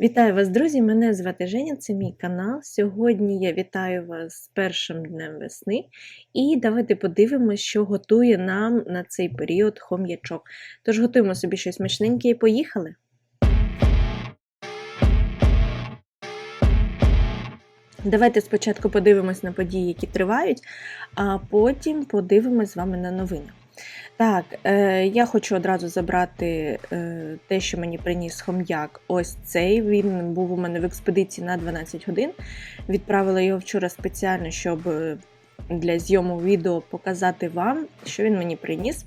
Вітаю вас, друзі! Мене звати Женя, це мій канал. Сьогодні я вітаю вас з першим днем весни. І давайте подивимося, що готує нам на цей період хом'ячок. Тож готуємо собі щось смачненьке і поїхали. Давайте спочатку подивимось на події, які тривають, а потім подивимось з вами на новини. Так, е, я хочу одразу забрати е, те, що мені приніс хом'як. Ось цей. Він був у мене в експедиції на 12 годин. Відправила його вчора спеціально, щоб е, для зйому відео показати вам, що він мені приніс.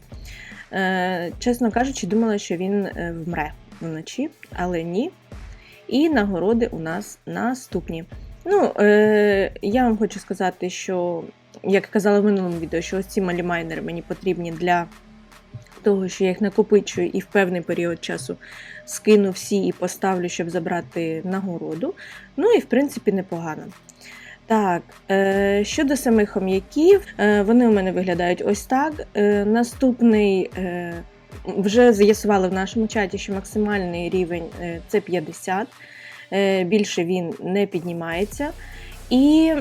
Е, чесно кажучи, думала, що він е, вмре вночі, але ні. І нагороди у нас наступні. Ну, е, я вам хочу сказати, що, як казала в минулому відео, що ось ці малі майнери мені потрібні для того, що я їх накопичую і в певний період часу скину всі і поставлю, щоб забрати нагороду. Ну і в принципі непогано. Так, е, щодо самих хом'яків, е, вони у мене виглядають ось так. Е, наступний. Вже з'ясували в нашому чаті, що максимальний рівень це 50, е, більше він не піднімається. І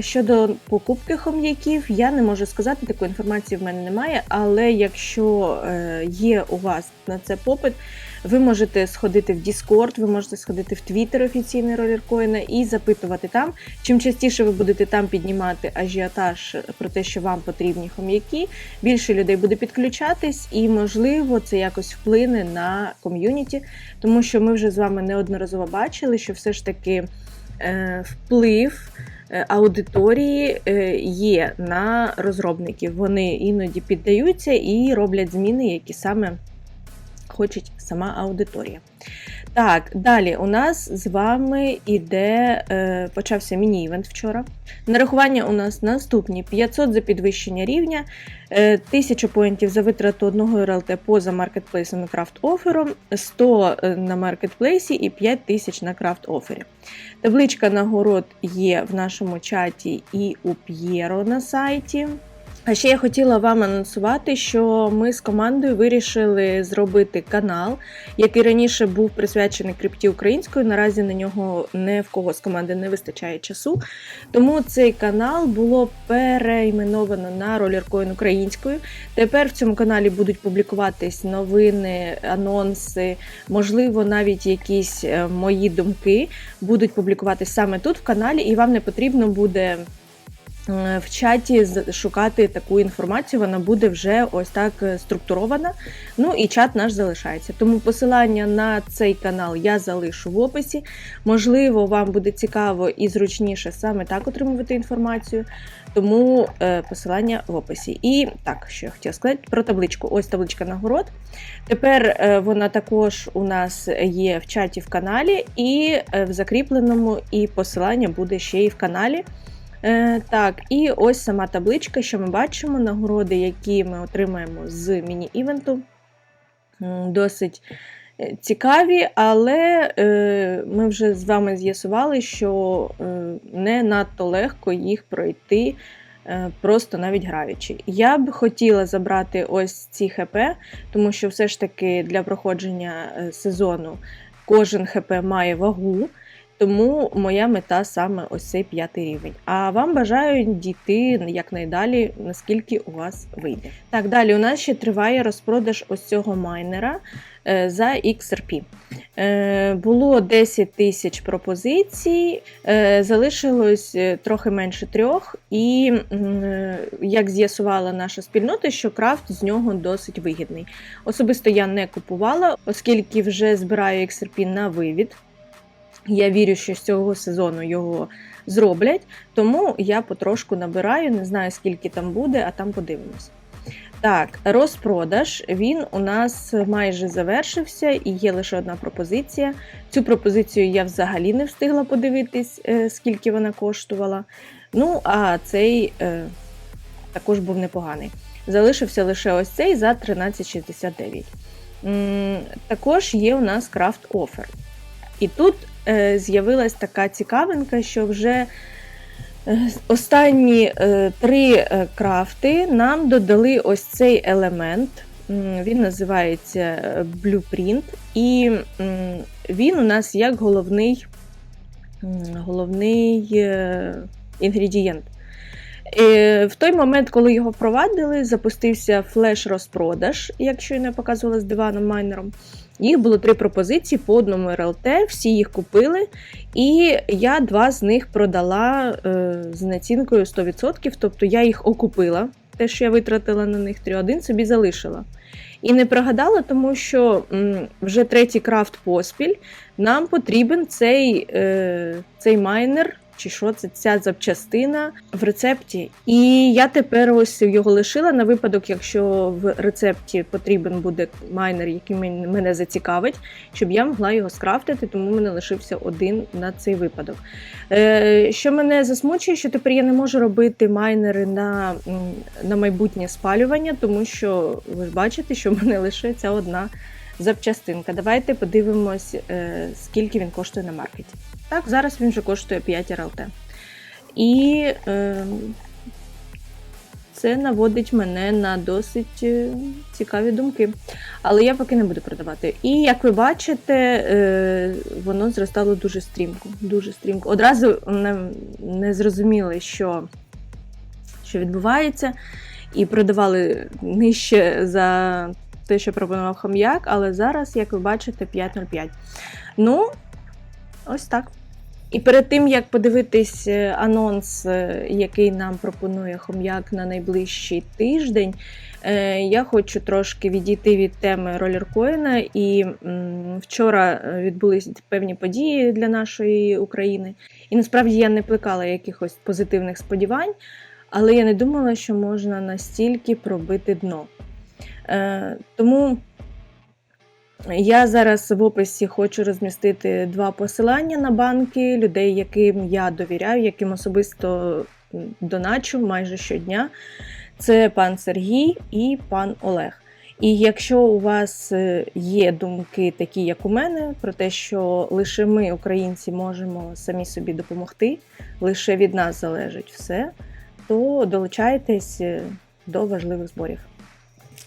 щодо покупки хом'яків, я не можу сказати, такої інформації в мене немає. Але якщо е, є у вас на це попит, ви можете сходити в Discord, ви можете сходити в Twitter офіційний ролеркоїна і запитувати там. Чим частіше ви будете там піднімати ажіотаж про те, що вам потрібні хом'яки, більше людей буде підключатись, і можливо це якось вплине на ком'юніті, тому що ми вже з вами неодноразово бачили, що все ж таки. Е, вплив е, аудиторії е, є на розробників. Вони іноді піддаються і роблять зміни, які саме хоче сама аудиторія. Так, далі у нас з вами іде, е, почався міні-івент вчора. Нарахування у нас наступні: 500 за підвищення рівня, е, 1000 поінтів за витрату одного РЛТ поза маркетплейсом і крафт-офером, 100 на маркетплейсі і 5000 на крафт-офері. Табличка нагород є в нашому чаті і у П'єро на сайті. А ще я хотіла вам анонсувати, що ми з командою вирішили зробити канал, який раніше був присвячений крипті українською. Наразі на нього не в кого з команди не вистачає часу. Тому цей канал було переіменовано на ролеркоін українською. Тепер в цьому каналі будуть публікуватись новини, анонси, можливо, навіть якісь е, мої думки будуть публікуватись саме тут в каналі, і вам не потрібно буде. Е, в чаті шукати таку інформацію, вона буде вже ось так е, структурована. Ну і чат наш залишається. Тому посилання на цей канал я залишу в описі. Можливо, вам буде цікаво і зручніше саме так отримувати інформацію. Тому е, посилання в описі. І так, що я хотіла сказати про табличку. Ось табличка нагород. Тепер вона також у нас є в чаті в каналі, і в закріпленому, і посилання буде ще і в каналі. Е, Так, і ось сама табличка, що ми бачимо, нагороди, які ми отримаємо з міні-івенту. Досить е, цікаві, але е, ми вже з вами з'ясували, що е, не надто легко їх пройти. Е, просто навіть граючи. Я б хотіла забрати ось ці ХП, тому що все ж таки для проходження сезону кожен ХП має вагу. Тому моя мета саме ось цей п'ятий рівень. А вам бажаю дійти якнайдалі, наскільки у вас вийде. Так, далі у нас ще триває розпродаж ось цього майнера е, за XRP. Е, було 10 тисяч пропозицій, е, залишилось трохи менше трьох, і як з'ясувала наша спільнота, що крафт з нього досить вигідний. Особисто я не купувала, оскільки вже збираю XRP на вивід. Я вірю, що з цього сезону його зроблять, тому я потрошку набираю, не знаю, скільки там буде, а там подивимось. Так, розпродаж він у нас майже завершився і є лише одна пропозиція. Цю пропозицію я взагалі не встигла подивитись, е, скільки вона коштувала. Ну, а цей е, також був непоганий. Залишився лише ось цей за 13,69. Також є у нас крафт офер. І тут з'явилась така цікавинка, що вже е, останні е, три е, крафти нам додали ось цей елемент. Він називається е, Blueprint, і він у нас як головний, головний е, інгредієнт. Е, В той момент, коли його впровадили, запустився флеш-розпродаж, якщо я не показувала з диваном майнером. Їх було три пропозиції по одному РЛТ, всі їх купили, і я два з них продала е, з націнкою 100%, тобто я їх окупила, те, що я витратила на них три, один собі залишила. І не прогадала, тому що вже третій крафт поспіль нам потрібен цей, е, цей майнер, чи що це ця запчастина в рецепті. І я тепер ось його лишила на випадок, якщо в рецепті потрібен буде майнер, який мене зацікавить, щоб я могла його скрафтити, тому мене лишився один на цей випадок. Е, що мене засмучує, що тепер я не можу робити майнери на, на майбутнє спалювання, тому що ви ж бачите, що в мене лише ця одна запчастинка. Давайте подивимось, е, скільки він коштує на маркеті. Так, зараз він вже коштує 5 РЛТ. І е, це наводить мене на досить е, цікаві думки. Але я поки не буду продавати. І як ви бачите, е, воно зростало дуже стрімко. Дуже стрімко. Одразу не, не зрозуміли, що, що відбувається, і продавали нижче за те, що пропонував хом'як, але зараз, як ви бачите, 5.05. Ну, ось так. І перед тим як подивитись е, анонс, е, який нам пропонує хом'як на найближчий тиждень, е, я хочу трошки відійти від теми ролеркоїна. І вчора відбулись певні події для нашої України. І насправді я не плекала якихось позитивних сподівань, але я не думала, що можна настільки пробити дно. Е, Тому. Я зараз в описі хочу розмістити два посилання на банки людей, яким я довіряю, яким особисто доначу майже щодня. Це пан Сергій і пан Олег. І якщо у вас е, є думки такі, як у мене, про те, що лише ми, українці, можемо самі собі допомогти, лише від нас залежить все, то долучайтесь е, до важливих зборів.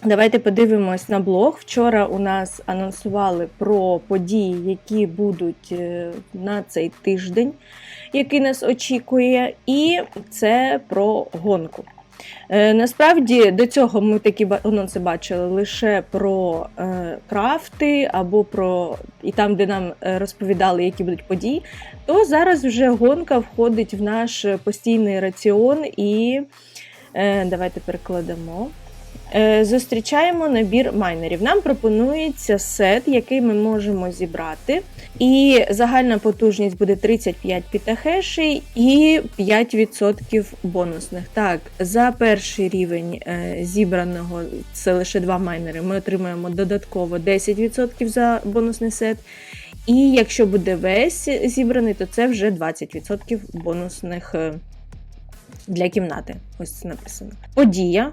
Давайте подивимось на блог. Вчора у нас анонсували про події, які будуть е, на цей тиждень, який нас очікує, і це про гонку. Е, Насправді до цього ми такі анонси бачили лише про е, крафти або про і там, де нам е, розповідали, які будуть події. То зараз вже гонка входить в наш постійний раціон і е, давайте перекладемо. Е, Зустрічаємо набір майнерів. Нам пропонується сет, який ми можемо зібрати. І загальна потужність буде 35 пітахешей і 5% бонусних. Так, за перший рівень е, зібраного, це лише два майнери, ми отримаємо додатково 10% за бонусний сет. І якщо буде весь зібраний, то це вже 20% бонусних е, для кімнати. Ось це написано. Подія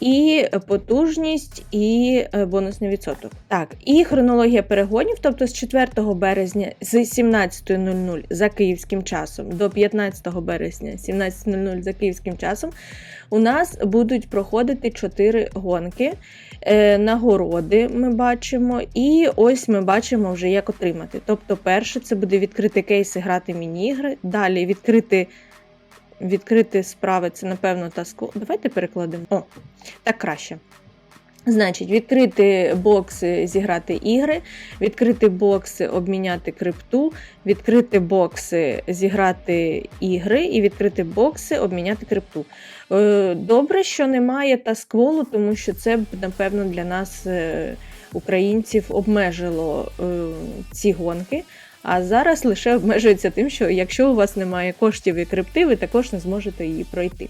і потужність, і е, бонусний відсоток. Так, і хронологія перегонів, тобто з 4 березня з 17.00 за київським часом до 15 березня 17.00 за київським часом у нас будуть проходити 4 гонки. Е, Нагороди ми бачимо, і ось ми бачимо вже, як отримати. Тобто, перше, це буде відкрити кейси, грати міні-ігри, далі відкрити відкрити справи, це, напевно, таску. Давайте перекладемо. О, так краще. Значить, відкрити бокси, зіграти ігри, відкрити бокси, обміняти крипту, відкрити бокси, зіграти ігри, і відкрити бокси, обміняти крипту. Е, Добре, що немає таскволу, тому що це б, напевно, для нас, е, українців, обмежило е, ці гонки. А зараз лише обмежується тим, що якщо у вас немає коштів і крипти, ви також не зможете її пройти.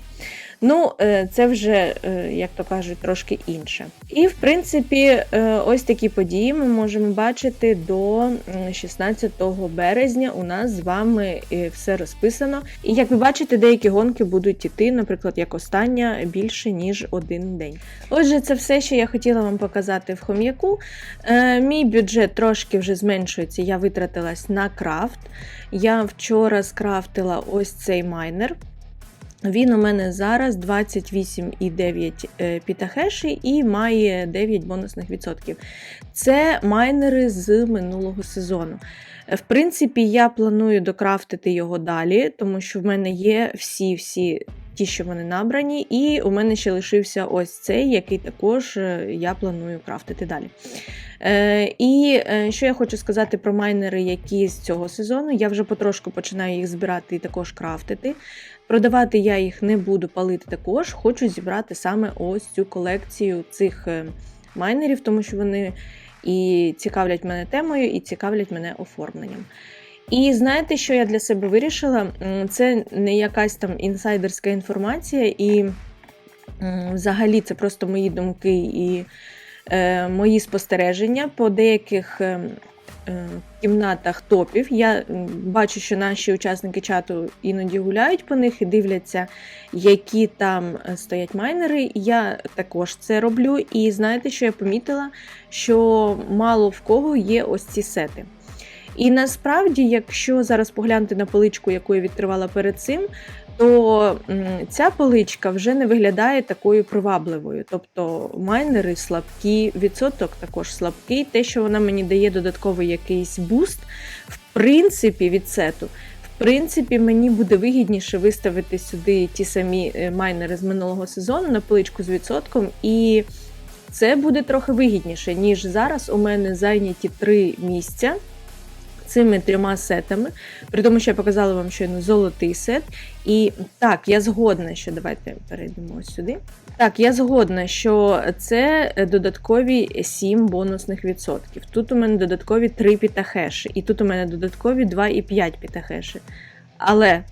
Ну, е, це вже, е, як то кажуть, трошки інше. І в принципі, е, ось такі події ми можемо бачити до 16 березня. У нас з вами все розписано. І як ви бачите, деякі гонки будуть іти, наприклад, як остання, більше ніж один день. Отже, це все, що я хотіла вам показати в хом'яку. Мій бюджет трошки вже зменшується. Я витратилась на крафт. Я вчора скрафтила ось цей майнер. Він у мене зараз 28,9 е, пітахеші і має 9 бонусних відсотків. Це майнери з минулого сезону. В принципі, я планую докрафтити його далі, тому що в мене є всі-всі ті, що вони набрані, і у мене ще лишився ось цей, який також е, я планую крафтити далі. Е, і е, що я хочу сказати про майнери, які з цього сезону, я вже потрошку починаю їх збирати і також крафтити. Продавати я їх не буду палити також. Хочу зібрати саме ось цю колекцію цих е, майнерів, тому що вони і цікавлять мене темою, і цікавлять мене оформленням. І знаєте, що я для себе вирішила? Це не якась там інсайдерська інформація, і взагалі це просто мої думки і е, мої спостереження по деяких. Е, Кімнатах топів. Я бачу, що наші учасники чату іноді гуляють по них і дивляться, які там е, стоять майнери. Я також це роблю. І знаєте, що я помітила? Що мало в кого є ось ці сети. І насправді, якщо зараз поглянути на поличку, яку я відкривала перед цим, то ця поличка вже не виглядає такою привабливою. Тобто майнери слабкі, відсоток також слабкий. Те, що вона мені дає додатковий якийсь буст, в принципі, від сету. В принципі, мені буде вигідніше виставити сюди ті самі е, майнери з минулого сезону на поличку з відсотком, і це буде трохи вигідніше, ніж зараз у мене зайняті три місця цими трьома сетами. При тому, що я показала вам щойно золотий сет. І так, я згодна, що давайте перейдемо сюди. Так, я згодна, що це додаткові 7 бонусних відсотків. Тут у мене додаткові 3 пітахеші, і тут у мене додаткові 2,5 пітахеші. Але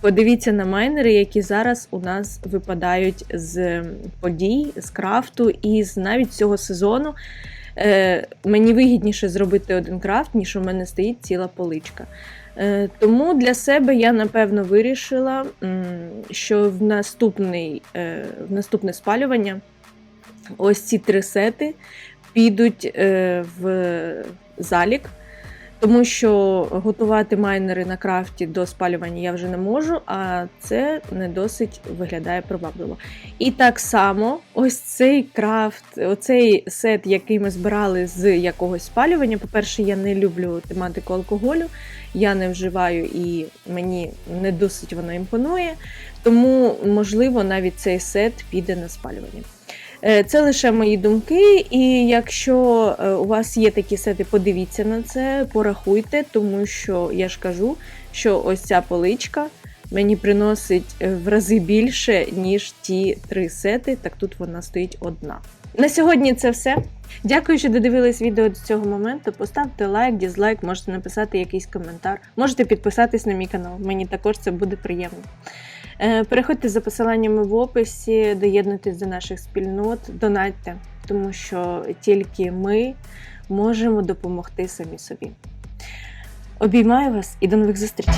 подивіться на майнери, які зараз у нас випадають з подій, з крафту і з навіть цього сезону. Е, мені вигідніше зробити один крафт, ніж у мене стоїть ціла поличка. Е, тому для себе я напевно вирішила, що в, наступний, е, в наступне спалювання ось ці три сети підуть е, в залік. Тому що готувати майнери на крафті до спалювання я вже не можу, а це не досить виглядає привабливо. І так само, ось цей крафт, оцей сет, який ми збирали з якогось спалювання. По-перше, я не люблю тематику алкоголю, я не вживаю і мені не досить воно імпонує. Тому, можливо, навіть цей сет піде на спалювання. Е, Це лише мої думки, і якщо е, у вас є такі сети, подивіться на це, порахуйте, тому що я ж кажу, що ось ця поличка мені приносить е, в рази більше, ніж ті три сети. Так тут вона стоїть одна. На сьогодні це все. Дякую, що додивились відео до цього моменту. Поставте лайк, дізлайк, можете написати якийсь коментар, можете підписатись на мій канал. Мені також це буде приємно. Е, Переходьте за посиланнями в описі, доєднуйтесь до наших спільнот, донатьте, тому що тільки ми можемо допомогти самі собі. Обіймаю вас і до нових зустрічей!